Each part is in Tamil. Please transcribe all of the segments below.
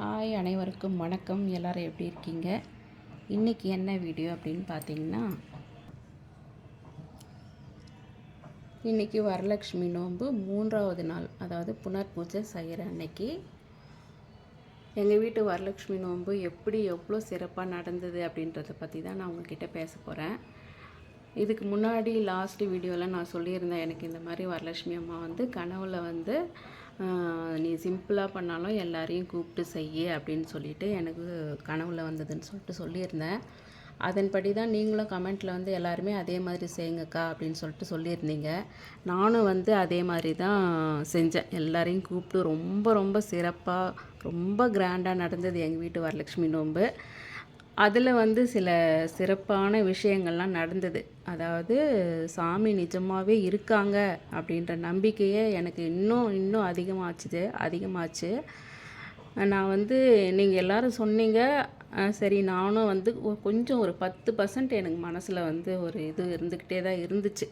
ஹாய் அனைவருக்கும் வணக்கம். எல்லோரும் எப்படி இருக்கீங்க? இன்றைக்கி என்ன வீடியோ அப்படின்னு பார்த்தீங்கன்னா இன்றைக்கி வரலக்ஷ்மி நோன்பு மூன்றாவது நாள் அதாவது புனர் பூஜை செய்கிற அன்னைக்கு. எங்கள் வீட்டு வரலக்ஷ்மி நோன்பு எப்படி எவ்வளோ சிறப்பாக நடந்தது அப்படின்றத பற்றி தான் நான் உங்ககிட்ட பேச போகிறேன் இதுக்கு முன்னாடி லாஸ்ட் வீடியோவில் நான் சொல்லியிருந்தேன் எனக்கு இந்த மாதிரி வரலட்சுமி அம்மா வந்து கனவுல வந்து நீ சிம்பிளாக பண்ணாலும் எல்லாரையும் கூப்பிட்டு செய்ய அப்படின்னு சொல்லிட்டு எனக்கு கனவுல வந்ததுன்னு சொல்லிட்டு சொல்லியிருந்தேன். அதன்படி தான் நீங்களும் கமெண்ட்டில் வந்து எல்லாருமே அதே மாதிரி செய்யுங்கக்கா அப்படின்னு சொல்லிட்டு சொல்லியிருந்தீங்க. நானும் வந்து அதே மாதிரி தான் செஞ்சேன். எல்லாரையும் கூப்பிட்டு ரொம்ப ரொம்ப சிறப்பாக ரொம்ப கிராண்டாக நடந்தது எங்கள் வீட்டு வரலட்சுமி நோன்பு. அதில் வந்து சில சிறப்பான விஷயங்கள்லாம் நடந்தது. அதாவது சாமி நிஜமாகவே இருக்காங்க அப்படின்ற நம்பிக்கையே எனக்கு இன்னும் இன்னும் அதிகமாச்சுது அதிகமாச்சு. நான் வந்து நீங்கள் எல்லோரும் சொன்னீங்க. சரி நானும் வந்து கொஞ்சம் ஒரு பத்து பர்சன்ட் எனக்கு மனசில் வந்து ஒரு இது இருந்துக்கிட்டே தான் இருந்துச்சு.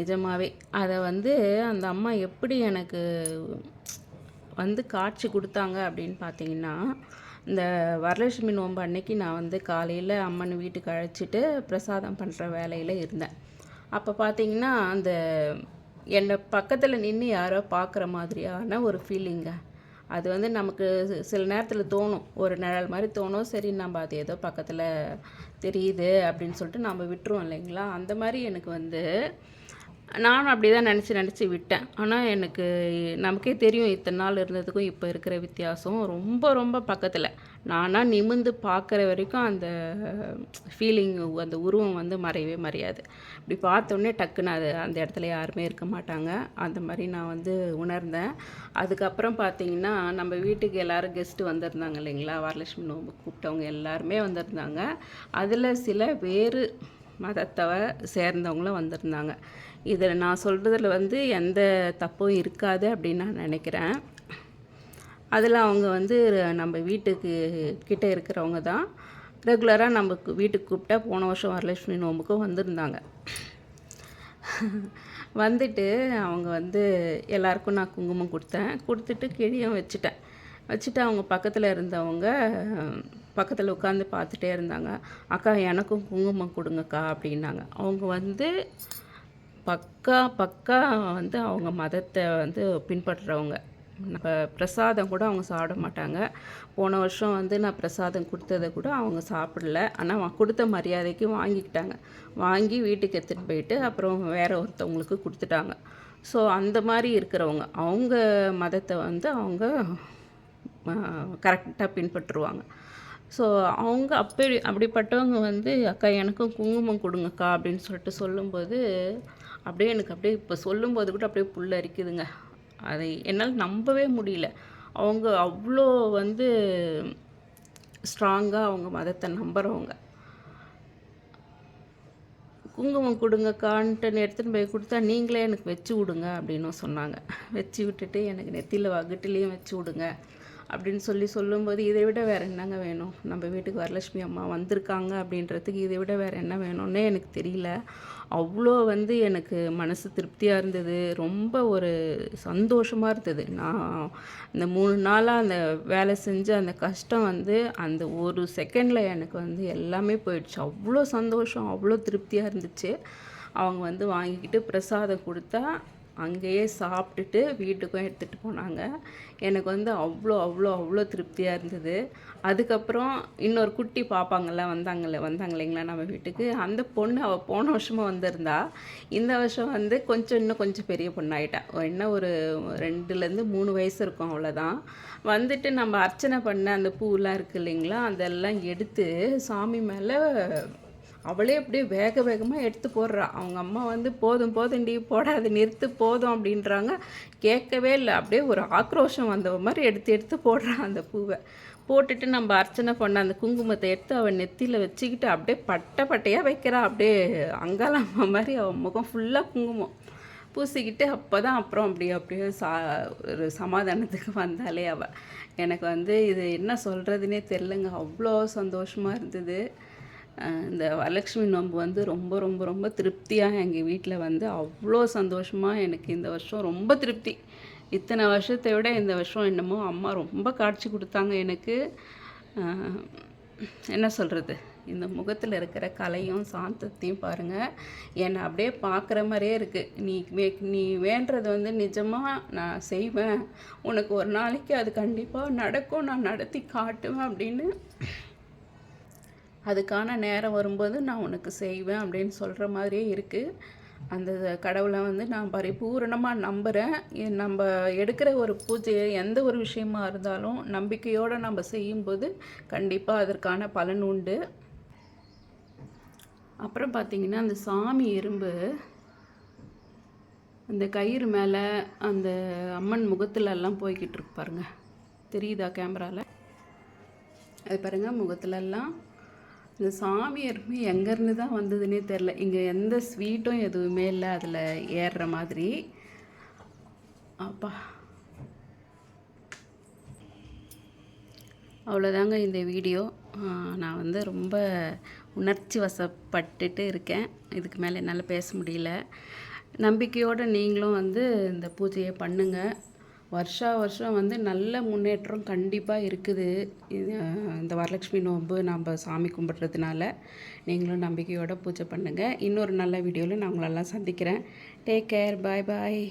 நிஜமாகவே அதை வந்து அந்த அம்மா எப்படி எனக்கு வந்து காட்சி கொடுத்தாங்க அப்படின்னு பார்த்தீங்கன்னா இந்த வரலட்சுமி நோன்பு அன்னைக்கு நான் வந்து காலையில் அம்மன் வீட்டுக்கு அழைச்சிட்டு பிரசாதம் பண்ணுற வேலையில் இருந்தேன். அப்போ பார்த்தீங்கன்னா அந்த என்னை பக்கத்தில் நின்று யாரோ பார்க்குற மாதிரியான ஒரு ஃபீலிங்க அது வந்து நமக்கு சில நேரத்தில் தோணும். ஒரு நிழல் மாதிரி தோணும். சரி நம்ம அது ஏதோ பக்கத்தில் தெரியுது அப்படின்னு சொல்லிட்டு நம்ம விட்டுருவோம் இல்லைங்களா? அந்த மாதிரி எனக்கு வந்து நானும் அப்படி தான் நினச்சி நினச்சி விட்டேன். ஆனால் எனக்கு நமக்கே தெரியும் இத்தனை நாள் இருந்ததுக்கும் இப்போ இருக்கிற வித்தியாசம் ரொம்ப ரொம்ப பக்கத்தில். நானாக நிமிந்து பார்க்குற வரைக்கும் அந்த ஃபீலிங் அந்த உருவம் வந்து மறையவே மறையாது. இப்படி பார்த்தோன்னே டக்குன்னு அது அந்த இடத்துல யாருமே இருக்க மாட்டாங்க. அந்த மாதிரி நான் வந்து உணர்ந்தேன். அதுக்கப்புறம் பார்த்தீங்கன்னா நம்ம வீட்டுக்கு எல்லாரும் கெஸ்ட்டு வந்திருந்தாங்க இல்லைங்களா? வரலட்சுமி நோம்பு கூப்பிட்டவங்க எல்லாருமே வந்திருந்தாங்க. அதில் சில வேறு மதத்தவ சேர்ந்தவங்களும் வந்திருந்தாங்க. இதில் நான் சொல்கிறதுல வந்து எந்த தப்பும் இருக்காது அப்படின்னு நான் நினைக்கிறேன். அதில் அவங்க வந்து நம்ம வீட்டுக்கு கிட்டே இருக்கிறவங்க தான். ரெகுலராக நம்ம வீட்டுக்கு கூப்பிட்டா போன வருஷம் வரலட்சுமி நோம்புக்கும் வந்திருந்தாங்க. வந்துட்டு அவங்க வந்து எல்லாருக்கும் நான் குங்குமம் கொடுத்தேன். கொடுத்துட்டு கிழியும் வச்சுட்டேன். வச்சுட்டு அவங்க பக்கத்தில் இருந்தவங்க பக்கத்தில் உட்காந்து பார்த்துட்டே இருந்தாங்க. அக்கா எனக்கும் குங்குமம் கொடுங்கக்கா அப்படின்னாங்க. அவங்க வந்து பக்கா பக்கா வந்து அவங்க மதத்தை வந்து பின்பற்றுறவங்க நம்ம பிரசாதம் கூட அவங்க சாப்பிட மாட்டாங்க. போன வருஷம் வந்து நான் பிரசாதம் கொடுத்ததை கூட அவங்க சாப்பிடல. ஆனால் கொடுத்த மரியாதைக்கு வாங்கிக்கிட்டாங்க. வாங்கி வீட்டுக்கு எடுத்துகிட்டு போயிட்டு அப்புறம் வேற ஒருத்தவங்களுக்கு கொடுத்துட்டாங்க. ஸோ அந்த மாதிரி இருக்கிறவங்க. அவங்க மதத்தை வந்து அவங்க கரெக்டாக பின்பற்றுவாங்க. ஸோ அவங்க அப்படி அப்படிப்பட்டவங்க வந்து அக்கா எனக்கும் குங்குமம் கொடுங்கக்கா அப்படின்னு சொல்லிட்டு சொல்லும்போது அப்படியே எனக்கு அப்படியே இப்போ சொல்லும்போது கூட அப்படியே புல்லரிக்குதுங்க அதை என்னால் நம்பவே முடியல. அவங்க அவ்வளோ வந்து ஸ்ட்ராங்காக அவங்க மதத்தை நம்புகிறவங்க குங்குமம் கொடுங்கக்கான்ட்டு எடுத்துன்னு போய் கொடுத்தா நீங்களே எனக்கு வச்சு விடுங்க அப்படின்னும் சொன்னாங்க. வச்சு விட்டுட்டு எனக்கு நெத்தியில் வகுட்டுலேயும் வச்சு விடுங்க. அப்படின்னு சொல்லி சொல்லும்போது இதை விட வேறு என்னங்க வேணும்? நம்ம வீட்டுக்கு வரலட்சுமி அம்மா வந்திருக்காங்க அப்படின்றதுக்கு இதை விட வேறு என்ன வேணும்னே எனக்கு தெரியல. அவ்வளோ வந்து எனக்கு மனசு திருப்தியாக இருந்தது. ரொம்ப ஒரு சந்தோஷமாக இருந்தது. நான் இந்த மூணு நாளாக அந்த வேலை செஞ்சு அந்த கஷ்டம் வந்து அந்த ஒரு செகண்டில் எனக்கு வந்து எல்லாமே போயிடுச்சு. அவ்வளோ சந்தோஷம் அவ்வளோ திருப்தியாக இருந்துச்சு. அவங்க வந்து வாங்கிக்கிட்டு பிரசாதம் கொடுத்தா அங்கேயே சாப்பிட்டுட்டு வீட்டுக்கும் எடுத்துகிட்டு போனாங்க. எனக்கு வந்து அவ்வளோ அவ்வளோ அவ்வளோ திருப்தியாக இருந்தது. அதுக்கப்புறம் இன்னொரு குட்டி பாப்பாங்கள்ல வந்தாங்கல்ல வந்தாங்க இல்லைங்களா நம்ம வீட்டுக்கு. அந்த பொண்ணு அவள் போன வருஷமாக வந்திருந்தா. இந்த வருஷம் வந்து கொஞ்சம் இன்னும் கொஞ்சம் பெரிய பொண்ணாயிட்டா. என்ன ஒரு ரெண்டுலேருந்து மூணு வயசு இருக்கும் அவ்வளோதான். வந்துட்டு நம்ம அர்ச்சனை பண்ண அந்த பூவெலாம் இருக்குது இல்லைங்களா? அதெல்லாம் எடுத்து சாமி மேலே அவளே அப்படியே வேக வேகமாக எடுத்து போடுறா. அவங்க அம்மா வந்து போதும் போதும் போதும்டி போடாது நிறுத்து போதும் அப்படின்றாங்க. கேட்கவே இல்லை. அப்படியே ஒரு ஆக்ரோஷம் வந்த மாதிரி எடுத்து எடுத்து போடுறான் அந்த பூவை. போட்டுட்டு நம்ம அர்ச்சனை பண்ண அந்த குங்குமத்தை எடுத்து அவள் நெத்தியில் வச்சுக்கிட்டு அப்படியே பட்டை பட்டையாக வைக்கிறா. அப்படியே அங்காளம்மா மாதிரி அவள் முகம் ஃபுல்லாக குங்குமம். பூசிக்கிட்டு அப்போ தான் அப்புறம் அப்படியே அப்படியே சா ஒரு சமாதானத்துக்கு வந்தாலே அவள் எனக்கு வந்து இது என்ன சொல்கிறதுனே தெரிலங்க அவ்வளோ சந்தோஷமாக இருந்தது. இந்த வரலட்சுமி நோன்பு வந்து ரொம்ப ரொம்ப ரொம்ப திருப்தியாக எங்கள் வீட்டில் வந்து அவ்வளோ சந்தோஷமாக எனக்கு இந்த வருஷம் ரொம்ப திருப்தி. இத்தனை வருஷத்தை விட இந்த வருஷம் என்னமோ அம்மா ரொம்ப காட்சி கொடுத்தாங்க எனக்கு. என்ன சொல்கிறது இந்த முகத்தில் இருக்கிற கலையும் சாந்தத்தையும் பாருங்கள் என்னை அப்படியே பார்க்குற மாதிரியே இருக்குது நீ வே நீ வேண்டது வந்து நிஜமாக நான் செய்வேன். உனக்கு ஒரு நாளைக்கு அது கண்டிப்பாக நடக்கும். நான் நடத்தி காட்டுவேன் அப்படின்னு அதுக்கான நேரம் வரும்போது நான் உனக்கு செய்வேன் அப்படின்னு சொல்கிற மாதிரியே இருக்குது அந்த கடவுளை வந்து நான் பரிபூரணமாக நம்புகிறேன் நம்ம எடுக்கிற ஒரு பூஜையை எந்த ஒரு விஷயமா இருந்தாலும் நம்பிக்கையோடு நம்ம செய்யும்போது கண்டிப்பாக அதற்கான பலன் உண்டு. அப்புறம் பார்த்தீங்கன்னா அந்த சாமி எறும்பு அந்த கயிறு மேலே அந்த அம்மன் முகத்துலெல்லாம் போய்கிட்டு இருக்கு பாருங்க. தெரியுதா கேமராவில் அது பாருங்கள் முகத்துலெல்லாம் இந்த சாமி எருமை எங்கேருந்து தான் வந்ததுன்னே தெரில. இங்கே எந்த ஸ்வீட்டும் எதுவுமே இல்லை. அதில் ஏறுற மாதிரி. அப்பா. அவ்வளோதாங்க இந்த வீடியோ. நான் வந்து ரொம்ப உணர்ச்சி வசப்பட்டுட்டு இருக்கேன். இதுக்கு மேலே என்னால் பேச முடியல. நம்பிக்கையோடு நீங்களும் வந்து இந்த பூஜையை பண்ணுங்கள் வருஷா வருஷம் வந்து நல்ல முன்னேற்றம் கண்டிப்பாக இருக்குது. இது, இந்த வரலட்சுமி நோன்பு நம்ம சாமி கும்பிட்றதுனால நீங்களும் நம்பிக்கையோட பூஜை பண்ணுங்கள் இன்னொரு நல்ல வீடியோவில் நான் உங்களெல்லாம் சந்திக்கிறேன். டேக் கேர் பாய் பாய்